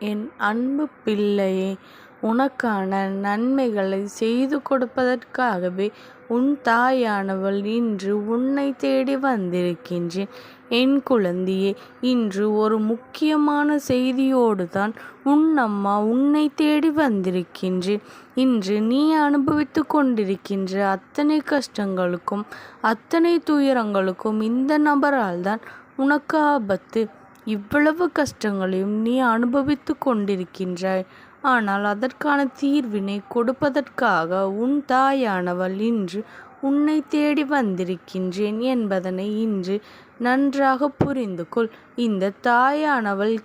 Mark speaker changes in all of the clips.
Speaker 1: என் அன்பு பிள்ளையே உனக்கான நன்மைகளை செய்து கொடுப்பதற்காகவே உன் தாயானவள் இன்று உன்னை தேடி வந்திருக்கின்றேன். என் குழந்தையே இன்று ஒரு முக்கியமான செய்தியோடு தான் உன் அம்மா உன்னை தேடி வந்திருக்கின்றேன். இன்று நீ அனுபவித்து கொண்டிருக்கின்ற அத்தனை கஷ்டங்களுக்கும் அத்தனை துயரங்களுக்கும் இந்த நபரால் தான் உனக்கு ஆபத்து. இவ்வளவு கஷ்டங்களையும் நீ அனுபவித்து கொண்டிருக்கின்றாய். ஆனால் அதற்கான தீர்வினை கொடுப்பதற்காக உன் தாயானவள் இன்று உன்னை தேடி வந்திருக்கின்றேன் என்பதனை இன்று நன்றாக புரிந்து கொள். இந்த தாயானவள்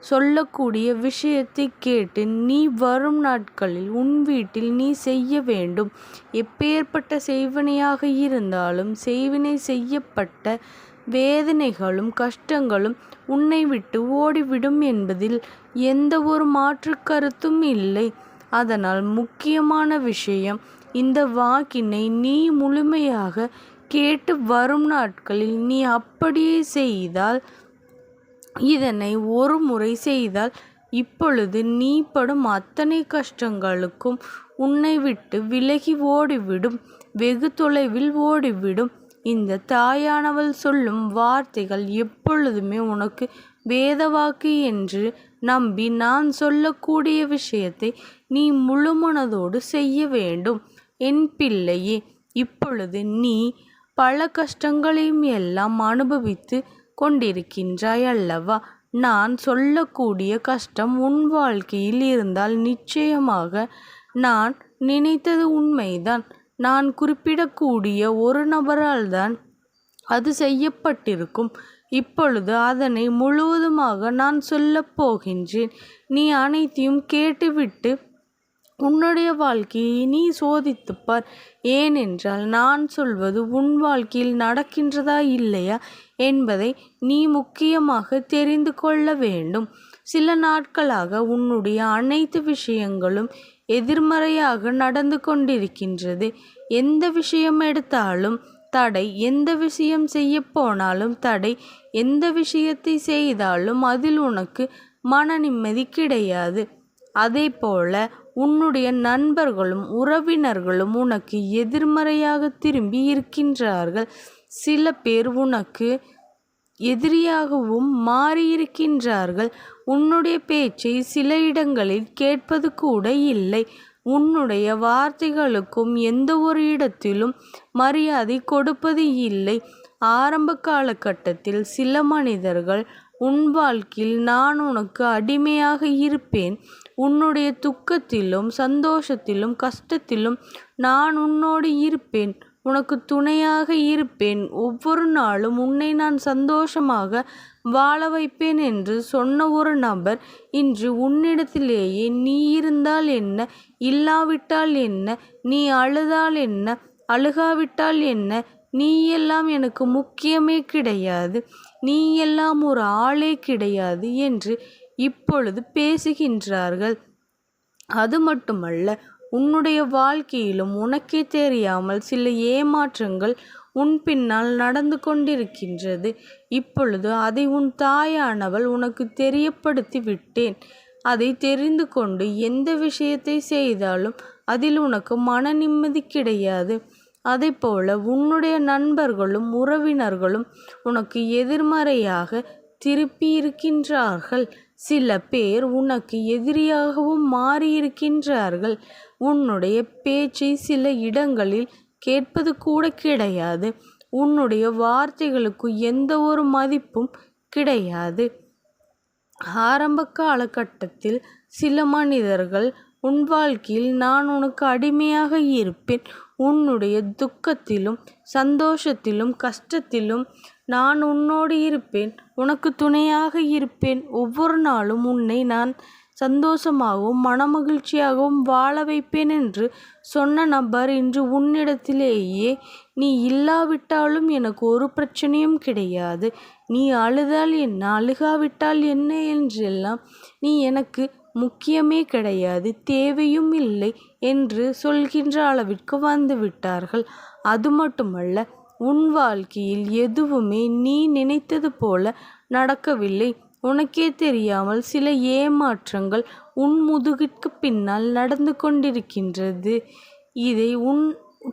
Speaker 1: சொல்லக்கூடிய விஷயத்தை கேட்டு நீ வரும் நாட்களில் உன் வீட்டில் நீ செய்ய வேண்டும். எப்பேர்ப்பட்ட செய்வினையாக இருந்தாலும் செய்வினை செய்யப்பட்ட வேதனைகளும் கஷ்டங்களும் உன்னை விட்டு ஓடிவிடும் என்பதில் எந்தவொரு மாற்று கருத்தும் இல்லை. அதனால் முக்கியமான விஷயம் இந்த வாக்கினை நீ முழுமையாக கேட்டு வரும் நாட்களில் நீ அப்படியே செய்தால் இதனை ஒரு முறை செய்தால் இப்பொழுது நீ படும் அத்தனை கஷ்டங்களுக்கும் உன்னை விட்டு விலகி ஓடிவிடும். வெகு தொலைவில் ஓடிவிடும். இந்த தாயானவள் சொல்லும் வார்த்தைகள் எப்பொழுதுமே உனக்கு வேதவாக்கு என்று நம்பி நான் சொல்லக்கூடிய விஷயத்தை நீ முழுமனதோடு செய்ய வேண்டும். என் பிள்ளையே இப்பொழுது நீ பல கஷ்டங்களையும் எல்லாம் அனுபவித்து கொண்டிருக்கின்றாய் அல்லவா? நான் சொல்லக்கூடிய கஷ்டம் உன் வாழ்க்கையில் இருந்தால் நிச்சயமாக நான் நினைத்தது உண்மைதான். நான் குறிப்பிடக்கூடிய ஒரு நபரால் தான் அது செய்யப்பட்டிருக்கும். இப்பொழுது அதனை முழுவதுமாக நான் சொல்லப்போகின்றேன் நீ அனைத்தையும் கேட்டுவிட்டு உன்னுடைய வாழ்க்கையை நீ சோதித்துப்பார் ஏனென்றால் நான் சொல்வது உன் வாழ்க்கையில் நடக்கின்றதா இல்லையா என்பதை நீ முக்கியமாக தெரிந்து கொள்ள வேண்டும். சில நாட்களாக உன்னுடைய அனைத்து விஷயங்களும் எதிர்மறையாக நடந்து கொண்டிருக்கின்றது. எந்த விஷயம் எடுத்தாலும் தடை எந்த விஷயம் செய்யப் போனாலும் தடை எந்த விஷயத்தை செய்தாலும் அதில் உனக்கு மன நிம்மதி கிடையாது. அதே போல உன்னுடைய நண்பர்களும் உறவினர்களும் உனக்கு எதிர்மறையாக திரும்பி இருக்கின்றார்கள். சில பேர் உனக்கு எதிரியாகவும் மாறியிருக்கின்றார்கள். உன்னுடைய பேச்சை சில இடங்களில் கேட்பது கூட இல்லை. உன்னுடைய வார்த்தைகளுக்கும் எந்த ஒரு இடத்திலும் மரியாதை கொடுப்பது இல்லை. ஆரம்ப காலகட்டத்தில் சில மனிதர்கள் உன் வாழ்க்கையில் நான் உனக்கு அடிமையாக இருப்பேன். உன்னுடைய துக்கத்திலும் சந்தோஷத்திலும் கஷ்டத்திலும் நான் உன்னோடு இருப்பேன். உனக்கு துணையாக இருப்பேன். ஒவ்வொரு நாளும் உன்னை நான் சந்தோஷமாக வாழ வைப்பேன் என்று சொன்ன ஒரு நபர் இன்று உன்னிடத்திலேயே நீ இருந்தால் என்ன இல்லாவிட்டால் என்ன நீ அழுதால் என்ன அழுகாவிட்டால் என்ன நீயெல்லாம் எனக்கு முக்கியமே கிடையாது. நீ எல்லாம் ஒரு ஆளே கிடையாது என்று இப்பொழுது பேசுகின்றார்கள். அது மட்டுமல்ல உன்னுடைய வாழ்க்கையிலும் உனக்கே தெரியாமல் சில ஏமாற்றங்கள் உன் பின்னால் நடந்து கொண்டிருக்கின்றது. இப்பொழுது அதை உன் தாயானவள் உனக்கு தெரியப்படுத்தி விட்டேன். அதை தெரிந்து கொண்டு எந்த விஷயத்தை செய்தாலும் அதில் உனக்கு மன நிம்மதி கிடையாது. அதைப்போல உன்னுடைய நண்பர்களும் உறவினர்களும் உனக்கு எதிர்மறையாகத் திரும்பியிருக்கின்றார்கள். சில பேர் உனக்கு எதிரியாகவும் மாறியிருக்கின்றார்கள். உன்னுடைய பேச்சை சில இடங்களில் கேட்பது கூட கிடையாது. உன்னுடைய வார்த்தைகளுக்கு எந்த ஒரு மதிப்பும் கிடையாது. ஆரம்ப காலகட்டத்தில் சில மனிதர்கள் உன் வாழ்க்கையில் நான் உனக்கு அடிமையாக இருப்பேன். உன்னுடைய துக்கத்திலும் சந்தோஷத்திலும் கஷ்டத்திலும் நான் உன்னோடு இருப்பேன். உனக்கு துணையாக இருப்பேன். ஒவ்வொரு நாளும் உன்னை நான் சந்தோஷமாகவும் மனமகிழ்ச்சியாகவும் வாழ வைப்பேன் என்று சொன்ன நபர் இன்று உன்னிடத்திலேயே நீ இல்லாவிட்டாலும் எனக்கு ஒரு பிரச்சனையும் கிடையாது. நீ அழுதால் என்ன அழுகாவிட்டால் என்ன என்றெல்லாம் நீ எனக்கு முக்கியமே கிடையாது தேவையும் இல்லை என்று சொல்கின்ற அளவிற்கு வந்துவிட்டார்கள். அது மட்டுமல்ல உன் வாழ்க்கையில் எதுவுமே நீ நினைத்தது போல நடக்கவில்லை. உனக்கே தெரியாமல் சில ஏமாற்றங்கள் உன் முதுகிற்கு பின்னால் நடந்து கொண்டிருக்கின்றது. இதை உன்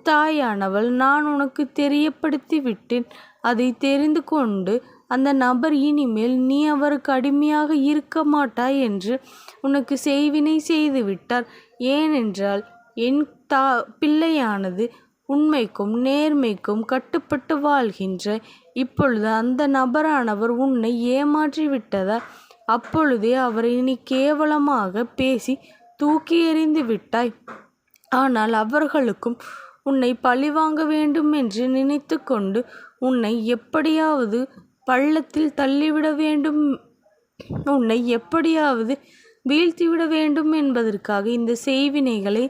Speaker 1: தாயானவள் நான் உனக்கு தெரியப்படுத்தி விட்டேன். அதை தெரிந்து கொண்டு அந்த நபர் இனிமேல் நீ அவருக்கு அடிமையாக இருக்க மாட்டாய் என்று உனக்கு செய்வினை செய்துவிட்டார். ஏனென்றால் என் தா பிள்ளையானது உண்மைக்கும் நேர்மைக்கும் கட்டுப்பட்டு வாழ்கின்ற இப்பொழுது அந்த நபரானவர் உன்னை ஏமாற்றிவிட்டதா அப்பொழுதே அவரை நீ கேவலமாக பேசி தூக்கி எறிந்து விட்டாய். ஆனால் அவர்களுக்கும் உன்னை பழிவாங்க வேண்டுமென்று நினைத்து கொண்டு உன்னை எப்படியாவது பள்ளத்தில் தள்ளிவிட வேண்டும் உன்னை எப்படியாவது வீழ்த்திவிட வேண்டும் என்பதற்காக இந்த செய்வினைகளை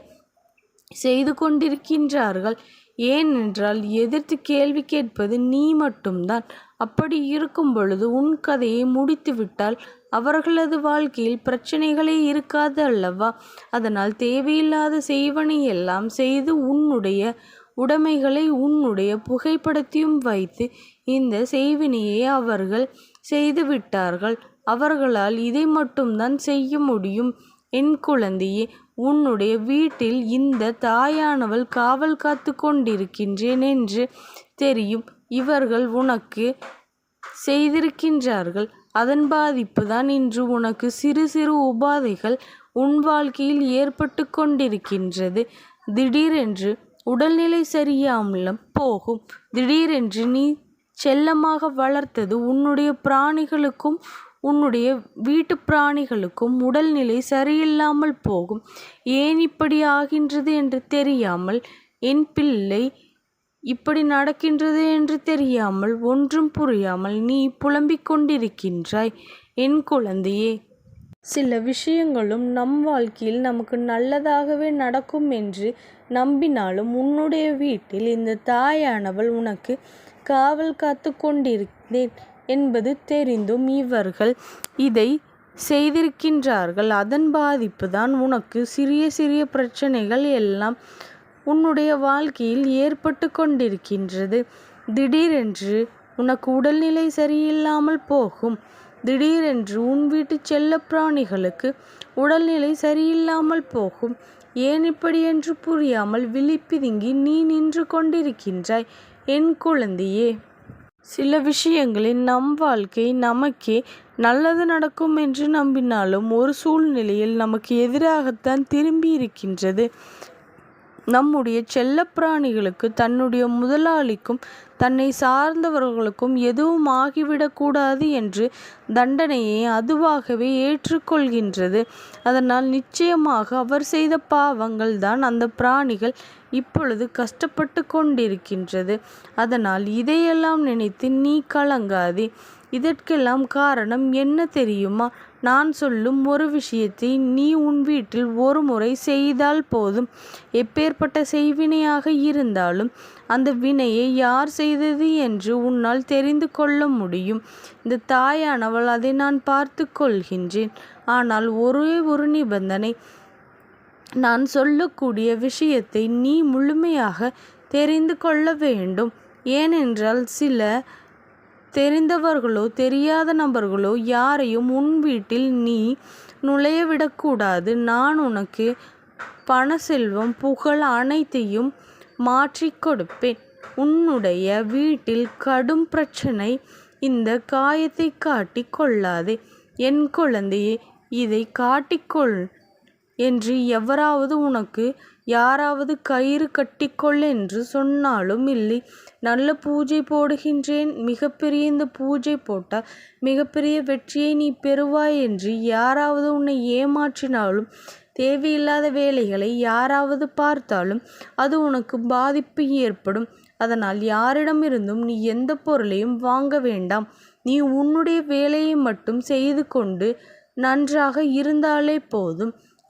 Speaker 1: செய்து கொண்டிருக்கின்றார்கள். ஏனென்றால் எதிர்த்து கேள்வி கேட்பது நீ மட்டும்தான். அப்படி இருக்கும் பொழுது உன் கதையை முடித்துவிட்டால் அவர்களது வாழ்க்கையில் பிரச்சனைகளே இருக்காது அல்லவா? அதனால் தேவையில்லாத செய்வனையெல்லாம் செய்து உன்னுடைய உடைமைகளை உன்னுடைய புகைப்படத்தையும் வைத்து இந்த செய்வினையை அவர்கள் செய்துவிட்டார்கள். அவர்களால் இதை மட்டும்தான் செய்ய முடியும். என் குழந்தையே உன்னுடைய வீட்டில் இந்த தாயானவள் காவல் காத்து கொண்டிருக்கின்றேன் என்று தெரியும். இவர்கள் உனக்கு செய்திருக்கின்றார்கள். அதன் பாதிப்பு தான் இன்று உனக்கு சிறு சிறு உபாதைகள் உன் வாழ்க்கையில் ஏற்பட்டு கொண்டிருக்கின்றது. திடீரென்று உடல்நிலை சரியில்லாமல் போகும். திடீரென்று நீ செல்லமாக வளர்த்தது உன்னுடைய பிராணிகளுக்கும் உன்னுடைய வீட்டுப் பிராணிகளுக்கும் உடல்நிலை சரியில்லாமல் போகும். ஏன் இப்படி ஆகின்றது என்று தெரியாமல் என் பிள்ளை இப்படி நடக்கின்றது என்று தெரியாமல் ஒன்றும் புரியாமல் நீ புலம்பிக் கொண்டிருக்கின்றாய். என் குழந்தையே சில விஷயங்களும் நம் வாழ்க்கையில் நமக்கு நல்லதாகவே நடக்கும் என்று நம்பினாலும் உன்னுடைய வீட்டில் இந்த தாயானவள் உனக்கு காவல் காத்து கொண்டிருந்தேன் என்பது தெரிந்தும் இவர்கள் இதை செய்திருக்கின்றார்கள். அதன் பாதிப்பு தான் உனக்கு சிறிய சிறிய பிரச்சனைகள் எல்லாம் உன்னுடைய வாழ்க்கையில் ஏற்பட்டு கொண்டிருக்கின்றது. திடீரென்று உனக்கு உடல்நிலை சரியில்லாமல் போகும். திடீரென்று உன் வீட்டு செல்ல பிராணிகளுக்கு உடல்நிலை சரியில்லாமல் போகும். ஏன் இப்படி என்று புரியாமல் விழி பிதுங்கி நீ நின்று கொண்டிருக்கின்றாய். என் குழந்தையே சில விஷயங்களில் நம் வாழ்க்கை நமக்கே நல்லது நடக்கும் என்று நம்பினாலும் ஒரு சூழ்நிலையில் நமக்கு எதிராகத்தான் திரும்பி இருக்கின்றது. நம்முடைய செல்லப்பிராணிகளுக்கு தன்னுடைய முதலாளிக்கும் தன்னை சார்ந்தவர்களுக்கும் எதுவும் ஆகிவிடக்கூடாது என்று தண்டனையை அதுவாகவே ஏற்றுக்கொள்கின்றது அதனால் நிச்சயமாக அவர் செய்த பாவங்கள் தான் பிராணிகள் இப்பொழுது கஷ்டப்பட்டு கொண்டிருக்கின்றது. அதனால் இதையெல்லாம் நினைத்து நீ கலங்காதே. இதற்கெல்லாம் காரணம் என்ன தெரியுமா? நான் சொல்லும் ஒரு விஷயத்தை நீ உன் வீட்டில் ஒரு முறை செய்தால் போதும். எப்பேற்பட்ட செய்வினையாக இருந்தாலும் அந்த வினையை யார் செய்தது என்று உன்னால் தெரிந்து கொள்ள முடியும். இந்த தாயானவள் அதை நான் பார்த்து கொள்கின்றேன். ஆனால் ஒரே ஒரு நிபந்தனை. நான் சொல்லக்கூடிய விஷயத்தை நீ முழுமையாக தெரிந்து கொள்ள வேண்டும். ஏனென்றால் சில தெரிந்தவர்களோ தெரியாத நபர்களோ யாரையும் உன் வீட்டில் நீ நுழைய விடக்கூடாது. நான் உனக்கு பண செல்வம் புகழ் அனைத்தையும் மாற்றி கொடுப்பேன். உன்னுடைய வீட்டில் கடும் பிரச்சனை இந்த காயத்தை காட்டிக் கொள்ளாதே. என் குழந்தையே இதை காட்டிக்கொள் என்று எவராவது உனக்கு யாராவது கயிறு கட்டிக்கொள் என்று சொன்னாலும் இல்லை. நல்ல பூஜை போடுகின்றேன் மிகப்பெரிய இந்த பூஜை போட்டால் மிகப்பெரிய வெற்றியை நீ பெறுவாய் என்று யாராவது உன்னை ஏமாற்றினாலும் தேவையில்லாத வேலைகளை யாராவது பார்த்தாலும் அது உனக்கு பாதிப்பு ஏற்படும். அதனால் யாரிடமிருந்தும் நீ எந்த பொருளையும் வாங்க வேண்டாம். நீ உன்னுடைய வேலையை மட்டும் செய்து கொண்டு நன்றாக இருந்தாலே போதும்.